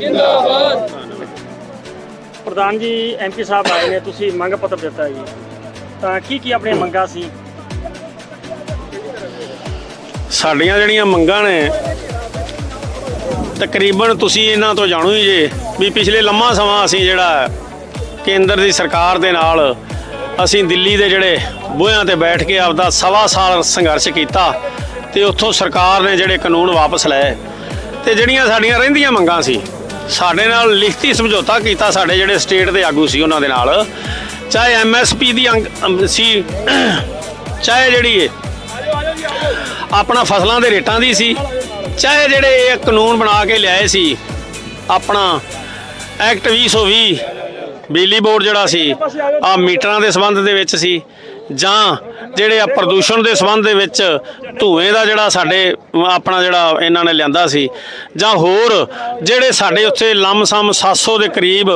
ਜਿੰਦਾਬਾਦ। ਪ੍ਰਧਾਨ ਜੀ ਐਮਪੀ ਸਾਹਿਬ ਆਏ ਨੇ ਤੁਸੀਂ ਮੰਗ ਪੱਤਰ ਦਿੱਤਾ ਜੀ। ਤਾਂ ਕੀ ਕੀ ਆਪਣੀਆਂ ਮੰਗਾਂ ਸੀ? ਸਾਡੀਆਂ ਜਿਹੜੀਆਂ ਮੰਗਾਂ ਨੇ ਤਕਰੀਬਨ ਤੁਸੀਂ ਇਹਨਾਂ ਤੋਂ ਜਾਣੂ ਹੀ ਜੇ ਵੀ ਪਿਛਲੇ ਲੰਮਾ ਸਮਾਂ ਅਸੀਂ ਜਿਹੜਾ ਕੇਂਦਰ ਦੀ ਸਰਕਾਰ ਦੇ ਨਾਲ ਅਸੀਂ ਦਿੱਲੀ ਦੇ ਜਿਹੜੇ ਬੂਹਿਆਂ ਤੇ ਬੈਠ ਕੇ ਆਪਦਾ ਸਵਾ ਸਾਲ ਸੰਘਰਸ਼ ਕੀਤਾ ਤੇ ਉੱਥੋਂ ਸਰਕਾਰ ਨੇ ਜਿਹੜੇ ਕਾਨੂੰਨ ਵਾਪਸ ਲਏ। ਤੇ ਜਿਹੜੀਆਂ ਸਾਡੀਆਂ ਰਹਿੰਦੀਆਂ ਮੰਗਾਂ ਸੀ ਸਾਡੇ ਨਾਲ ਲਿਖਤੀ ਸਮਝੌਤਾ ਕੀਤਾ ਸਾਡੇ ਜਿਹੜੇ ਸਟੇਟ ਦੇ ਆਗੂ ਸੀ ਉਹਨਾਂ ਦੇ ਨਾਲ। ਚਾਹੇ ਐਮਐਸਪੀ ਦੀ ਅੰਗ- ਸੀ, ਚਾਹੇ ਜਿਹੜੀ ਹੈ ਆਪਣਾ ਫਸਲਾਂ ਦੇ ਰੇਟਾਂ ਦੀ ਸੀ, ਚਾਹੇ ਜਿਹੜੇ ਇਹ ਕਾਨੂੰਨ ਬਣਾ ਕੇ ਲਿਆਏ ਸੀ, ਆਪਣਾ ਐਕਟ 2020 ਬਿਜਲੀ ਬੋਰਡ ਜਿਹੜਾ ਸੀ ਆ ਮੀਟਰਾਂ ਦੇ ਸੰਬੰਧ ਦੇ ਵਿੱਚ ਸੀ ਜਾਂ ਜਿਹੜੇ ਆ ਪ੍ਰਦੂਸ਼ਣ ਦੇ ਸੰਬੰਧ ਦੇ ਵਿੱਚ ਧੂਏ ਦਾ ਜਿਹੜਾ ਸਾਡੇ, ਆਪਣਾ ਜਿਹੜਾ ਇਹਨਾਂ ਨੇ ਲਿਆਂਦਾ ਸੀ, ਜਾਂ ਹੋਰ ਜਿਹੜੇ ਸਾਡੇ ਉੱਥੇ ਲੰਮਸਮ 700 ਦੇ ਕਰੀਬ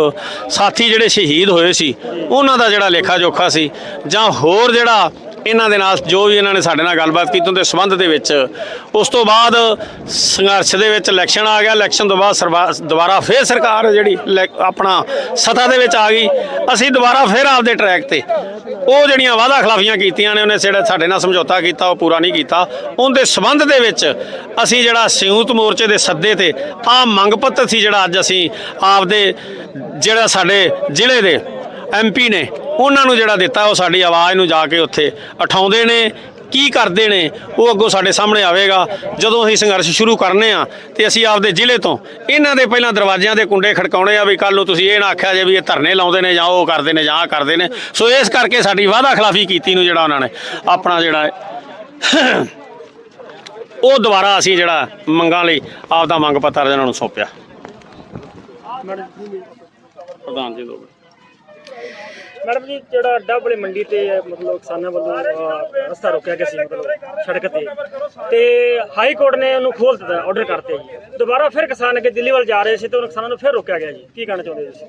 ਸਾਥੀ ਜਿਹੜੇ ਸ਼ਹੀਦ ਹੋਏ ਸੀ, ਉਹਨਾਂ ਦਾ ਜਿਹੜਾ ਲੇਖਾ ਜੋਖਾ ਸੀ, ਜਾਂ ਹੋਰ ਜਿਹੜਾ ਇਹਨਾਂ ਦੇ ਨਾਲ ਜੋ ਵੀ ਇਹਨਾਂ ਨੇ ਸਾਡੇ ਨਾਲ ਗੱਲਬਾਤ ਕੀਤੀ ਉਹਦੇ ਸੰਬੰਧ ਦੇ ਵਿੱਚ, ਉਸ ਤੋਂ ਬਾਅਦ ਸੰਘਰਸ਼ ਦੇ ਵਿੱਚ ਇਲੈਕਸ਼ਨ ਆ ਗਿਆ ਇਲੈਕਸ਼ਨ ਤੋਂ ਬਾਅਦ ਸਰਵਾ- ਦੁਬਾਰਾ ਫੇਰ ਸਰਕਾਰ ਜਿਹੜੀ ਲੈ- ਆਪਣਾ ਸੱਤਾ ਦੇ ਵਿੱਚ ਆ ਗਈ। ਅਸੀਂ ਦੁਬਾਰਾ ਫੇਰ ਆਪਦੇ ਟਰੈਕ ਤੇ ਉਹ ਜਿਹੜੀਆਂ ਵਾਅਦਾ ਖਿਲਾਫੀਆਂ ਕੀਤੀਆਂ ਨੇ, ਉਹਨੇ ਜਿਹੜਾ ਸਾਡੇ ਨਾਲ ਸਮਝੌਤਾ ਕੀਤਾ, ਉਹ ਪੂਰਾ ਨਹੀਂ ਕੀਤਾ। ਉਹਦੇ ਸੰਬੰਧ ਦੇ ਵਿੱਚ ਅਸੀਂ ਜਿਹੜਾ ਸੰਯੁਕਤ ਮੋਰਚੇ ਦੇ ਸੱਦੇ ਤੇ ਆ ਮੰਗ ਪੱਤਰ ਸੀ ਜਿਹੜਾ ਅੱਜ ਅਸੀਂ ਆਪਦੇ ਜਿਹੜਾ ਸਾਡੇ ਜ਼ਿਲ੍ਹੇ ਦੇ ਐਮਪੀ ਨੇ ਉਹਨਾਂ ਨੂੰ ਜਿਹੜਾ ਦਿੱਤਾ ਉਹ ਸਾਡੀ ਆਵਾਜ਼ ਨੂੰ ਜਾ ਕੇ ਉੱਥੇ ਉਠਾਉਂਦੇ ਨੇ। ਕੀ ਕਰਦੇ ਨੇ ਉਹ ਅੱਗੋਂ ਸਾਡੇ ਸਾਹਮਣੇ ਆਵੇਗਾ। ਜਦੋਂ ਅਸੀਂ ਸੰਘਰਸ਼ ਸ਼ੁਰੂ ਕਰਨੇ ਆ ਤੇ ਅਸੀਂ ਆਪਦੇ ਜ਼ਿਲ੍ਹੇ ਤੋਂ ਇਹਨਾਂ ਦੇ ਪਹਿਲਾਂ ਦਰਵਾਜ਼ਿਆਂ ਦੇ ਕੁੰਡੇ ਖੜਕਾਉਣੇ ਆ ਵੀ ਕੱਲ ਨੂੰ ਤੁਸੀਂ ਇਹ ਨਾ ਆਖਿਆ ਜੇ ਵੀ ਇਹ ਧਰਨੇ ਲਾਉਂਦੇ ਨੇ ਜਾਂ ਉਹ ਕਰਦੇ ਨੇ ਜਾਂ ਕਰਦੇ ਨੇ। ਸੋ ਇਸ ਕਰਕੇ ਸਾਡੀ ਵਾਅਦਾ ਖਿਲਾਫੀ ਕੀਤੀ ਨੂੰ ਜਿਹੜਾ ਉਹਨਾਂ ਨੇ ਆਪਣਾ ਜਿਹੜਾ ਉਹ ਦੁਬਾਰਾ ਅਸੀਂ ਜਿਹੜਾ ਮੰਗਾਂ ਲਈ ਆਪਦਾ ਮੰਗ ਪੱਤਰ ਇਹਨਾਂ ਨੂੰ ਸੌਂਪਿਆ। ਪ੍ਰਧਾਨ ਜੀ ਦੋ ਮੈਡਮ ਜੀ ਜਿਹੜਾ ਅੱਡਾ ਵਾਲੀ ਮੰਡੀ ਤੇ ਮਤਲਬ ਕਿਸਾਨਾਂ ਵੱਲੋਂ ਅਹ, ਰਸਤਾ ਰੋਕਿਆ ਗਿਆ ਸੀ ਮਤਲਬ ਸੜਕ ਤੇ। ਤੇ ਹਾਈ ਕੋਰਟ ਨੇ ਉਹਨੂੰ ਖੋਲ ਦਿੱਤਾ ਆਰਡਰ ਕਰਤੇ। ਜੀ ਦੁਬਾਰਾ ਫਿਰ ਕਿਸਾਨ ਅੱਗੇ ਦਿੱਲੀ ਵੱਲ ਜਾ ਰਹੇ ਸੀ ਤੇ ਉਹਨਾਂ ਕਿਸਾਨਾਂ ਨੂੰ ਫਿਰ ਰੋਕਿਆ ਗਿਆ ਜੀ। ਕੀ ਕਹਿਣਾ ਚਾਹੁੰਦੇ ਤੁਸੀਂ?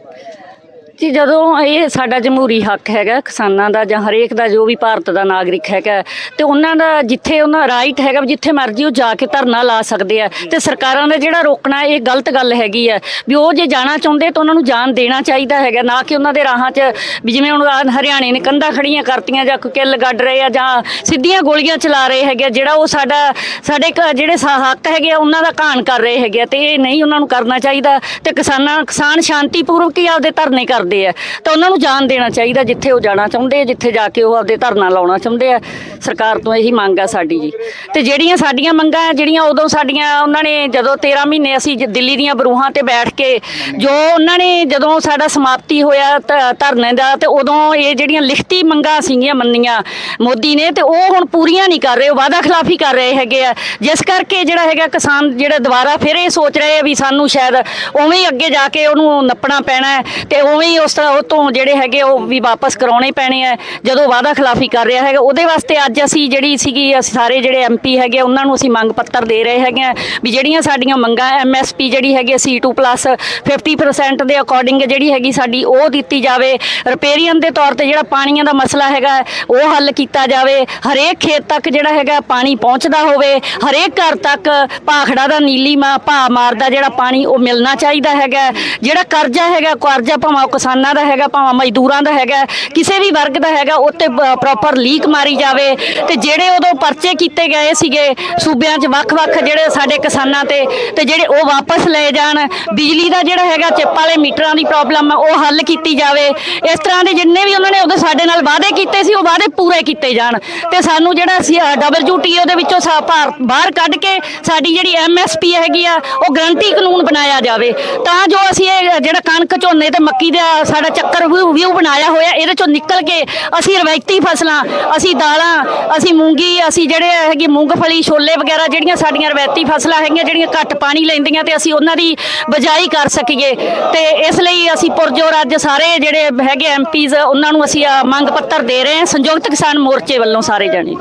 ਜੀ ਜਦੋਂ ਇਹ ਸਾਡਾ ਜਮਹੂਰੀ ਹੱਕ ਹੈਗਾ ਕਿਸਾਨਾਂ ਦਾ ਜਾਂ ਹਰੇਕ ਦਾ ਜੋ ਵੀ ਭਾਰਤ ਦਾ ਨਾਗਰਿਕ ਹੈਗਾ ਤੇ ਉਹਨਾਂ ਦਾ ਜਿੱਥੇ ਉਹਨਾਂ ਰਾਈਟ ਹੈਗਾ ਜਿੱਥੇ ਮਰਜ਼ੀ ਉਹ ਜਾ ਕੇ ਧਰਨਾ ਲਾ ਸਕਦੇ ਆ। ਤੇ ਸਰਕਾਰਾਂ ਦਾ ਜਿਹੜਾ ਰੋਕਣਾ ਇਹ ਗਲਤ ਗੱਲ ਹੈਗੀ ਆ। ਵੀ ਉਹ ਜੇ ਜਾਣਾ ਚਾਹੁੰਦੇ ਤਾਂ ਉਹਨਾਂ ਨੂੰ ਜਾਣ ਦੇਣਾ ਚਾਹੀਦਾ ਹੈਗਾ ਨਾ ਕਿ ਉਹਨਾਂ ਦੇ ਰਾਹਾਂ 'ਚ ਵੀ ਜਿਵੇਂ ਹੁਣ ਹਰਿਆਣੇ ਨੇ ਕੰਧਾਂ ਖੜੀਆਂ ਕਰਤੀਆਂ ਜਾਂ ਕੋਈ ਕਿੱਲ ਗੱਡ ਰਹੇ ਆ ਜਾਂ ਸਿੱਧੀਆਂ ਗੋਲੀਆਂ ਚਲਾ ਰਹੇ ਹੈਗੇ ਆ, ਜਿਹੜਾ ਉਹ ਸਾਡਾ ਸਾਡੇ ਕ- ਜਿਹੜੇ ਹੱਕ ਹੈਗੇ ਆ, ਉਹਨਾਂ ਦਾ ਘਾਣ ਕਰ ਰਹੇ ਹੈਗੇ ਆ ਤੇ ਇਹ ਨਹੀਂ ਉਹਨਾਂ ਨੂੰ ਕਰਨਾ ਚਾਹੀਦਾ ਤੇ ਕਿਸਾਨਾਂ ਕਿਸਾਨ ਸ਼ਾਂਤੀਪੂਰਵਕ ਹੀ ਆਪਦੇ ਧਰਨੇ ਕਰਦੇ ਆ। ਤਾਂ ਉਹਨਾਂ ਨੂੰ ਜਾਣ ਦੇਣਾ ਚਾਹੀਦਾ ਜਿੱਥੇ ਉਹ ਜਾਣਾ ਚਾਹੁੰਦੇ ਆ ਜਿੱਥੇ ਜਾ ਕੇ ਉਹ ਆਪਦੇ ਧਰਨਾ ਲਾਉਣਾ ਚਾਹੁੰਦੇ ਆ। ਸਰਕਾਰ ਤੋਂ ਇਹੀ ਮੰਗ ਆ ਸਾਡੀ ਜੀ। ਤੇ ਜਿਹੜੀਆਂ ਸਾਡੀਆਂ ਮੰਗਾਂ ਆ, ਜਿਹੜੀਆਂ ਉਦੋਂ ਸਾਡੀਆਂ ਉਹਨਾਂ ਨੇ ਜਦੋਂ 13 ਮਹੀਨੇ ਅਸੀਂ ਦਿੱਲੀ ਦੀਆਂ ਬਰੂਹਾਂ ਤੇ ਬੈਠ ਕੇ ਜੋ ਉਹਨਾਂ ਨੇ ਜਦੋਂ ਸਾਡਾ ਸਮਾਪਤੀ ਹੋਇਆ ਧ- ਧਰਨੇ ਦਾ ਤੇ ਉਦੋਂ ਇਹ ਜਿਹੜੀਆਂ ਲਿਖਤੀ ਮੰਗਾਂ ਸੀਗੀਆਂ ਮੰਨੀਆਂ ਮੋਦੀ ਨੇ ਤੇ ਉਹ ਹੁਣ ਪੂਰੀਆਂ ਨਹੀਂ ਕਰ ਰਹੇ ਉਹ ਵਾਅਦਾ ਖਿਲਾਫੀ ਕਰ ਰਹੇ ਹੈਗੇ ਆ। ਜਿਸ ਕਰਕੇ ਜਿਹੜਾ ਹੈਗਾ ਕਿਸਾਨ ਜਿਹੜਾ ਦੁਬਾਰਾ ਫਿਰ ਇਹ ਸੋਚ ਰਹੇ ਆ ਵੀ ਸਾਨੂੰ ਸ਼ਾਇਦ ਉਵੇਂ ਹੀ ਅੱਗੇ ਜਾ ਕੇ ਉਹਨੂੰ ਨੱਪਣਾ ਪੈਣਾ ਹੈ ਤੇ ਉਵੇਂ ਹੀ ਉਸ ਤਰ੍ਹਾਂ ਉਹ ਤੋਂ ਜਿਹੜੇ ਹੈਗੇ ਉਹ ਵੀ ਵਾਪਸ ਕਰਾਉਣੇ ਪੈਣੇ ਆ, ਜਦੋਂ ਵਾਅਦਾ ਖਿਲਾਫੀ ਕਰ ਰਿਹਾ ਹੈਗਾ। ਉਹਦੇ ਵਾਸਤੇ ਅੱਜ ਅਸੀਂ ਜਿਹੜੀ ਸੀਗੀ, ਅਸੀਂ ਸਾਰੇ ਜਿਹੜੇ ਐਮਪੀ ਹੈਗੇ ਉਹਨਾਂ ਨੂੰ ਅਸੀਂ ਮੰਗ ਪੱਤਰ ਦੇ ਰਹੇ ਹੈਗੇ ਆ ਵੀ ਜਿਹੜੀਆਂ ਸਾਡੀਆਂ ਮੰਗਾਂ ਐਮਐਸਪੀ ਜਿਹੜੀ ਹੈਗੀ C2+ 50% ਦੇ ਅਕੋਰਡਿੰਗ ਜਿਹੜੀ ਹੈਗੀ ਸਾਡੀ, ਉਹ ਦਿੱਤੀ ਜਾਵੇ। ਰਿਪੇਰੀਅਨ ਦੇ ਤੌਰ ਤੇ ਜਿਹੜਾ ਪਾਣੀਆਂ ਦਾ ਮਸਲਾ ਹੈਗਾ, ਉਹ ਹੱਲ ਕੀਤਾ ਜਾਵੇ। ਹਰੇਕ ਖੇਤ ਤੱਕ ਜਿਹੜਾ ਹੈਗਾ ਪਾਣੀ ਪਹੁੰਚਦਾ ਹੋਵੇ, ਹਰੇਕ ਘਰ ਤੱਕ ਭਾਖੜਾ ਦਾ ਨੀਲੀ ਮਾ ਭਾਅ ਮਾਰਦਾ ਜਿਹੜਾ ਪਾਣੀ ਉਹ ਮਿਲਣਾ ਚਾਹੀਦਾ ਹੈਗਾ। ਜਿਹੜਾ ਕਰਜ਼ਾ ਹੈਗਾ, ਕਰਜ਼ਾ ਭਾਵੇਂ ਉਹ ਕਿਸਾਨਾਂ ਦਾ ਹੈਗਾ, ਭਾਵੇਂ ਮਜ਼ਦੂਰਾਂ ਦਾ ਹੈਗਾ, ਕਿਸੇ ਵੀ ਵਰਗ ਦਾ ਹੈਗਾ ਉੱਤੇ ਪ੍ਰੋਪਰ ਲੀਕ ਮਾਰੀ ਜਾਵੇ। ਤੇ ਜਿਹੜੇ ਉਦੋਂ ਪਰਚੇ ਕੀਤੇ ਗਏ ਸੀਗੇ, ਸੂਬਿਆਂ 'ਚ ਵੱਖ-ਵੱਖ ਜਿਹੜੇ ਸਾਡੇ ਕਿਸਾਨਾਂ ਤੇ ਤੇ ਜਿਹੜੇ ਉਹ ਵਾਪਸ ਲਏ ਜਾਣ, ਬਿਜਲੀ ਦਾ ਜਿਹੜਾ ਹੈਗਾ, ਚਿੱਪ ਵਾਲੇ ਮੀਟਰਾਂ ਦੀ ਪ੍ਰੋਬਲਮ ਉਹ ਹੱਲ ਕੀਤੀ ਜਾਵੇ। ਇਸ ਤਰ੍ਹਾਂ ਦੇ ਜਿੰਨੇ ਵੀ ਉਹਨਾਂ ਨੇ ਉਦੋਂ ਸਾਡੇ ਨਾਲ ਵਾਅਦੇ ਕੀਤੇ ਸੀ, ਉਹ ਵਾਅਦੇ ਪੂਰੇ ਕੀਤੇ ਜਾਣ। ਤੇ ਸਾਨੂੰ ਜਿਹੜਾ ਸੀ ਡਬਲਯੂਟੀਓ ਦੇ ਵਿੱਚੋਂ ਸਾ- ਭਾਰ- ਬਾਹਰ ਕੱਢ ਕੇ, ਸਾਡੀ ਜਿਹੜੀ ਐਮਐਸਪੀ ਹੈਗੀ ਆ, ਉਹ ਗਰੰਟੀ ਕਾਨੂੰਨ ਬਣਾਇਆ ਜਾਵੇ। ਤਾਂ ਜੋ ਅਸੀਂ ਇਹ ਜਿਹੜਾ ਕਣਕ ਝੋਨੇ ਤੇ ਮੱਕੀ ਦਾ ਸਾਡਾ ਚੱਕਰ ਵਿਊ ਬਣਾਇਆ ਹੋਇਆ, ਇਹਦੇ ਚੋਂ ਨਿਕਲ ਕੇ ਅਸੀਂ ਰਵਾਇਤੀ ਫਸਲਾਂ, ਅਸੀਂ ਦਾਲਾਂ, ਅਸੀਂ ਮੂੰਗੀ, ਅਸੀਂ ਜਿਹੜੇ ਹੈਗੇ ਮੂੰਗਫਲੀ ਛੋਲੇ ਵਗੈਰਾ ਜਿਹੜੀਆਂ ਸਾਡੀਆਂ ਰਵਾਇਤੀ ਫਸਲਾਂ ਹੈਗੀਆਂ, ਜਿਹੜੀਆਂ ਘੱਟ ਪਾਣੀ ਲੈਂਦੀਆਂ ਤੇ ਅਸੀਂ ਉਹਨਾਂ ਦੀ ਬਜਾਈ ਕਰ ਸਕੀਏ। ਤੇ ਇਸ ਲਈ ਅਸੀਂ ਪੁਰਜੋਰ ਅੱਜ ਸਾਰੇ ਜਿਹੜੇ ਹੈਗੇ ਐਮਪੀਜ਼, ਉਹਨਾਂ ਨੂੰ ਅਸੀਂ ਮੰਗ ਪੱਤਰ ਦੇ ਰਹੇ ਹਾਂ। ਸੰਯੁਕਤ ਕਿਸਾਨ ਮੋਰਚੇ ਵੱਲੋਂ ਸਾਰੇ ਜਾਣੇ।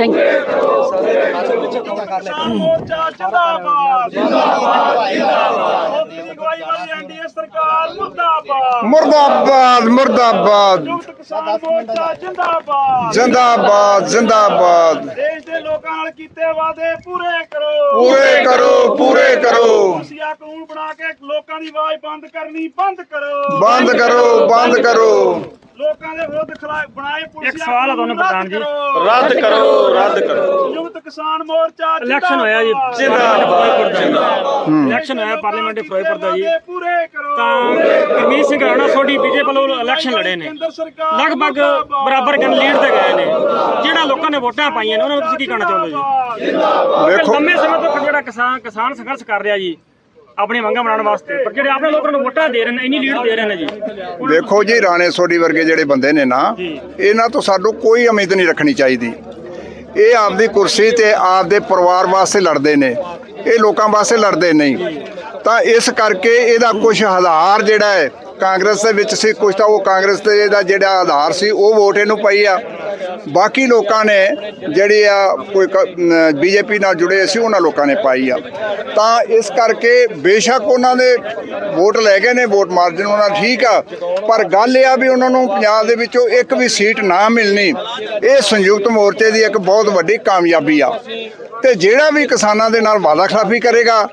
ਥੈਂਕ ਯੂ ਮੋਰਚਾ ਜਿੰਦਾਬਾਦ। ਜਿੰਦਾਬਾਦ ਜਿੰਦਾਬਾਦ ਮੋਦੀ ਦੀ ਅਗਵਾਈ ਵਾਲੀ ਐਨਡੀਏ ਸਰਕਾਰ ਮੁਰਦਾਬਾਦ। ਮੁਰਦਾਬਾਦ ਮੁਰਦਾਬਾਦ। ਸੰਯੁਕਤ ਕਿਸਾਨ ਮੋਰਚਾ ਜਿੰਦਾਬਾਦ। ਜਿੰਦਾਬਾਦ ਜਿੰਦਾਬਾਦ। ਦੇਸ਼ ਦੇ ਲੋਕਾਂ ਨਾਲ ਕੀਤੇ ਵਾਅਦੇ ਪੂਰੇ ਕਰੋ। ਪੂਰੇ ਕਰੋ ਪੂਰੇ ਕਰੋ। ਕੁਰਸੀਆ ਕਾਨੂੰਨ ਬਣਾ ਕੇ ਲੋਕਾਂ ਦੀ ਆਵਾਜ਼ ਬੰਦ ਕਰਨੀ ਬੰਦ ਕਰੋ। ਬੰਦ ਕਰੋ ਬੰਦ ਕਰੋ। ਲੋਕਾਂ ਦੇ ਵਿਰੁੱਧ ਖਿਲਾਫ ਬਣਾਏ ਪੁਲਿਸ ਇੱਕ ਸਵਾਲ ਆ ਤੁਹਾਨੂੰ ਪ੍ਰਧਾਨ ਜੀ। ਰੱਦ ਕਰੋ ਰੱਦ ਕਰੋ। ਸੰਯੁਕਤ ਕਿਸਾਨ ਮੋਰਚਾ ਇਲੈਕਸ਼ਨ ਹੋਇਆ ਜੀ। ਇਲੈਕਸ਼ਨ ਹੋਇਆ ਪਾਰਲੀਮੈਂਟ ਦੇ ਫਿਰੋਜ਼ਪੁਰ ਦਾ ਜੀ। ਪੂਰੇ ਕਰੋ। ਤਾਂ ਗੁਰਮੀਤ ਸਿੰਘ ਰਾਣਾ ਸੋਢੀ ਬੀਜੇਪੀ ਵੱਲੋਂ ਇਲੈਕਸ਼ਨ ਲੜੇ ਨੇ। ਲਗਭਗ ਬਰਾਬਰ ਗਨ ਲੀਡ ਤੇ ਗਏ ਨੇ। ਜਿਹੜਾ ਲੋਕਾਂ ਨੇ ਵੋਟਾਂ ਪਾਈਆਂ ਨੇ ਉਹਨਾਂ ਨੂੰ ਤੁਸੀਂ ਕੀ ਕਹਿਣਾ ਚਾਹੁੰਦੇ ਜੀ? ਵੇਖੋ ਲੰਮੇ ਸਮੇਂ ਤੋਂ ਜਿਹੜਾ ਕਿਸਾਨ ਕਿਸਾਨ ਸੰਘਰਸ਼ ਕਰ ਰਿਹਾ ਜੀ ਆਪਣੀ ਮੰਗਾਂ ਬਣਾਉਣ ਵਾਸਤੇ। ਪਰ ਜਿਹੜੇ ਆਪਣੇ ਲੋਕਾਂ ਨੂੰ ਵੋਟਾਂ ਦੇ ਰਹੇ ਨੇ ਇੰਨੀ ਲੀਡ ਦੇ ਰਹੇ ਨੇ ਜੀ। ਵੇਖੋ ਜੀ ਰਾਣੇ ਸੋਢੀ ਵਰਗੇ ਜਿਹੜੇ ਬੰਦੇ ਨੇ ਨਾ ਇਹਨਾਂ ਤੋਂ ਸਾਨੂੰ ਕੋਈ ਉਮੀਦ ਨਹੀਂ ਰੱਖਣੀ ਚਾਹੀਦੀ। ਇਹ ਆਪਦੀ ਕੁਰਸੀ ਤੇ ਆਪਦੇ ਪਰਿਵਾਰ ਵਾਸਤੇ ਲੜਦੇ ਨੇ। ਇਹ ਲੋਕਾਂ ਵਾਸਤੇ ਲੜਦੇ ਨਹੀਂ। ਤਾਂ ਇਸ ਕਰਕੇ ਇਹਦਾ ਕੁਝ ਆਧਾਰ ਜਿਹੜਾ ਹੈ ਕਾਂਗਰਸ ਦੇ ਵਿੱਚ ਸੀ ਕੁਝ ਤਾਂ ਉਹ ਕਾਂਗਰਸ ਦੇ ਦਾ ਜਿਹੜਾ ਆਧਾਰ ਸੀ ਉਹ ਵੋਟ ਇਹਨੂੰ ਪਈ ਆ। ਬਾਕੀ ਲੋਕਾਂ ਨੇ ਜਿਹੜੀ ਆ ਕੋਈ ਬੀਜੇਪੀ ਨਾਲ ਜੁੜੇ ਸੀ, ਉਹਨਾਂ ਲੋਕਾਂ ਨੇ ਪਾਈ ਆ। ਤਾਂ ਇਸ ਕਰਕੇ ਬੇਸ਼ੱਕ ਉਹਨਾਂ ਦੇ ਵੋਟ ਲੈ ਗਏ ਨੇ, ਵੋਟ ਮਾਰਜਨ ਉਹਨਾਂ ਠੀਕ ਆ। ਪਰ ਗੱਲ ਇਹ ਆ ਵੀ ਉਹਨਾਂ ਨੂੰ ਪੰਜਾਬ ਦੇ ਵਿੱਚੋਂ ਇੱਕ ਵੀ ਸੀਟ ਨਾ ਮਿਲਣੀ, ਇਹ ਸੰਯੁਕਤ ਮੋਰਚੇ ਦੀ ਇੱਕ ਬਹੁਤ ਵੱਡੀ ਕਾਮਯਾਬੀ ਆ। ਤੇ ਜਿਹੜਾ ਵੀ ਕਿਸਾਨਾਂ ਦੇ ਨਾਲ ਵਾਦਾ ਖਿਲਾਫੀ ਕਰੇਗਾ,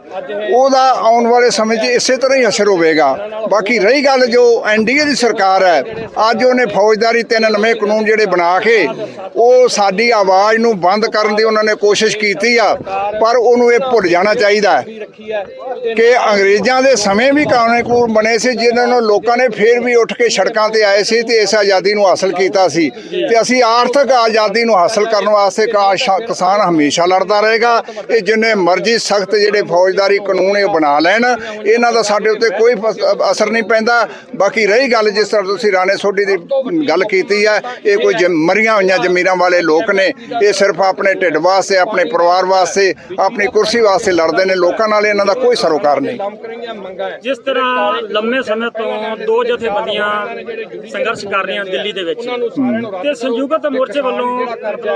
ਉਹਦਾ ਆਉਣ ਵਾਲੇ ਸਮੇਂ 'ਚ ਇਸੇ ਤਰ੍ਹਾਂ ਹੀ ਅਸਰ ਹੋਵੇਗਾ। ਬਾਕੀ ਰਹੀ ਗੱਲ ਜੋ ਐਨਡੀਏ ਦੀ ਸਰਕਾਰ ਹੈ, ਅੱਜ ਉਹਨੇ ਫੌਜਦਾਰੀ ਤਿੰਨ ਨਵੇਂ ਕਾਨੂੰਨ ਜਿਹੜੇ ਬਣਾ ਕੇ, ਉਹ ਸਾਡੀ ਆਵਾਜ਼ ਨੂੰ ਬੰਦ ਕਰਨ ਦੀ ਉਹਨਾਂ ਨੇ ਕੋਸ਼ਿਸ਼ ਕੀਤੀ ਆ, ਪਰ ਉਹਨੂੰ ਇਹ ਭੁੱਲ ਜਾਣਾ ਚਾਹੀਦਾ ਕਿ ਅੰਗਰੇਜ਼ਾਂ ਦੇ ਸਮੇਂ ਵੀ ਕਾਨੂੰਨ ਕਾਨੂੰਨ ਬਣੇ ਸੀ, ਜਿਨ੍ਹਾਂ ਨੂੰ ਲੋਕਾਂ ਨੇ ਫੇਰ ਵੀ ਉੱਠ ਕੇ ਸੜਕਾਂ ਤੇ ਆਏ ਸੀ ਤੇ ਇਸ ਆਜ਼ਾਦੀ ਨੂੰ ਹਾਸਲ ਕੀਤਾ ਸੀ। ਤੇ ਅਸੀਂ ਆਰਥਿਕ ਆਜ਼ਾਦੀ ਨੂੰ ਹਾਸਲ ਕਰਨ ਵਾਸਤੇ ਕਾ- ਸ਼ਾ- ਕਿਸਾਨ ਹਮੇਸ਼ਾ ਲੜਦਾ ਰਹੇਗਾ ਇਹ ਜਿੰਨੇ ਮਰਜ਼ੀ ਸਖਤ ਜਿਹੜੇ ਫੌਜਦਾਰੀ ਕਾਨੂੰਨ ਇਹ ਬਣਾ ਲੈਣ ਇਹਨਾਂ ਦਾ ਸਾਡੇ ਉੱਤੇ ਕੋਈ ਅਸਰ ਨਹੀਂ ਪੈਂਦਾ। ਬਾਕੀ ਰਹੀ ਗੱਲ ਜਿਸ ਤਰ੍ਹਾਂ ਤੁਸੀਂ ਰਾਣੇ ਸੋਢੀ ਦੀ ਗੱਲ ਕੀਤੀ ਹੈ ਇਹ ਕੋਈ ਮਰੀਆਂ ਹੋਈਆਂ ਜ਼ਮੀਰਾਂ ਵਾਲੇ ਲੋਕ ਨੇ ਇਹ ਸਿਰਫ ਆਪਣੇ ਢਿੱਡ ਵਾਸਤੇ ਆਪਣੇ ਪਰਿਵਾਰ ਵਾਸਤੇ ਆਪਣੀ ਕੁਰਸੀ ਵਾਸਤੇ ਲੜਦੇ ਨੇ ਲੋਕਾਂ ਨਾਲ ਇਹਨਾਂ ਦਾ ਕੋਈ ਸਰੋਕਾਰ ਨਹੀਂ। ਜਿਸ ਤਰ੍ਹਾਂ ਲੰਮੇ ਸਮੇਂ ਤੋਂ ਦੋ ਜਥੇਬੰਦੀਆਂ ਸੰਘਰਸ਼ ਕਰ ਰਹੀਆਂ ਦਿੱਲੀ ਦੇ ਵਿੱਚ ਤੇ ਸੰਯੁਕਤ ਮੋਰਚੇ ਵੱਲੋਂ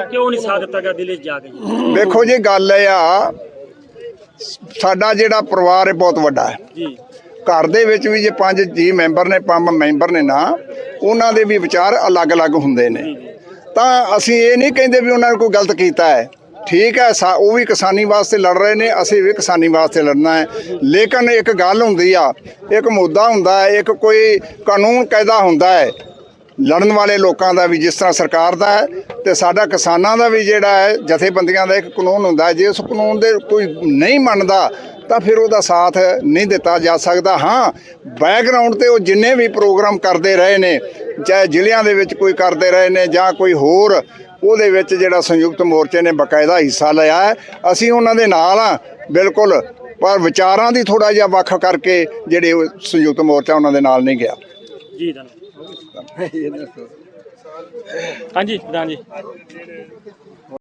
ਕਿਉਂ ਨਹੀਂ ਸਾਥ ਦਿੱਤਾ ਗਿਆ ਦਿੱਲੀ ਜਾ ਕੇ? ਵੇਖੋ ਜੀ ਗੱਲ ਆ ਸਾਡਾ ਜਿਹੜਾ ਪਰਿਵਾਰ ਹੈ ਬਹੁਤ ਵੱਡਾ ਹੈ। ਜੀ। ਘਰ ਦੇ ਵਿੱਚ ਵੀ ਜੇ ਪੰਜ ਜੀ ਮੈਂਬਰ ਨੇ ਪੰਜ ਮੈਂਬਰ ਨੇ ਨਾ ਉਹਨਾਂ ਦੇ ਵੀ ਵਿਚਾਰ ਅਲੱਗ-ਅਲੱਗ ਹੁੰਦੇ ਨੇ। ਤਾਂ ਅਸੀਂ ਇਹ ਨਹੀਂ ਕਹਿੰਦੇ ਵੀ ਉਹਨਾਂ ਨੇ ਕੋਈ ਗਲਤ ਕੀਤਾ ਹੈ। ਠੀਕ ਹੈ ਉਹ ਵੀ ਕਿਸਾਨੀ ਵਾਸਤੇ ਲੜ ਰਹੇ ਨੇ ਅਸੀਂ ਵੀ ਕਿਸਾਨੀ ਵਾਸਤੇ ਲੜਨਾ ਹੈ। ਲੇਕਿਨ ਇੱਕ ਗੱਲ ਹੁੰਦੀ ਆ ਇੱਕ ਮੁੱਦਾ ਹੁੰਦਾ ਹੈ ਇੱਕ ਕੋਈ ਕਾਨੂੰਨ ਕਾਇਦਾ ਹੁੰਦਾ ਹੈ ਲੜਨ ਵਾਲੇ ਲੋਕਾਂ ਦਾ ਵੀ ਜਿਸ ਤਰ੍ਹਾਂ ਸਰਕਾਰ ਦਾ ਹੈ ਤੇ ਸਾਡਾ ਕਿਸਾਨਾਂ ਦਾ ਵੀ ਜਿਹੜਾ ਹੈ, ਜਥੇਬੰਦੀਆਂ ਦਾ ਇੱਕ ਕਾਨੂੰਨ ਹੁੰਦਾ ਜੇ ਉਸ ਕਾਨੂੰਨ ਦੇ ਕੋਈ ਨਹੀਂ ਮੰਨਦਾ, ਤਾਂ ਫਿਰ ਉਹਦਾ ਸਾਥ ਨਹੀਂ ਦਿੱਤਾ ਜਾ ਸਕਦਾ। ਹਾਂ ਬੈਕਗ੍ਰਾਉਂਡ ਤੇ ਉਹ ਜਿੰਨੇ ਵੀ ਪ੍ਰੋਗਰਾਮ ਕਰਦੇ ਰਹੇ ਨੇ, ਚਾਹੇ ਜ਼ਿਲ੍ਹਿਆਂ ਦੇ ਵਿੱਚ ਕੋਈ ਕਰਦੇ ਰਹੇ ਨੇ ਜਾਂ ਕੋਈ ਹੋਰ, ਉਹਦੇ ਵਿੱਚ ਜਿਹੜਾ ਸੰਯੁਕਤ ਮੋਰਚੇ ਨੇ ਬਕਾਇਦਾ ਹਿੱਸਾ ਲਿਆ ਹੈ। ਅਸੀਂ ਉਹਨਾਂ ਦੇ ਨਾਲ ਆ ਬਿਲਕੁਲ। ਪਰ ਵਿਚਾਰਾਂ ਦੀ ਥੋੜਾ ਜਿਹਾ ਵੱਖ ਕਰਕੇ ਜਿਹੜੇ ਉਹ ਸੰਯੁਕਤ ਮੋਰਚਾ ਉਹਨਾਂ ਦੇ ਨਾਲ ਨਹੀਂ ਗਿਆ। ਜੀ, ਧੰਨਵਾਦ। ਹਾਂਜੀ ਪ੍ਰਧਾਨ ਜੀ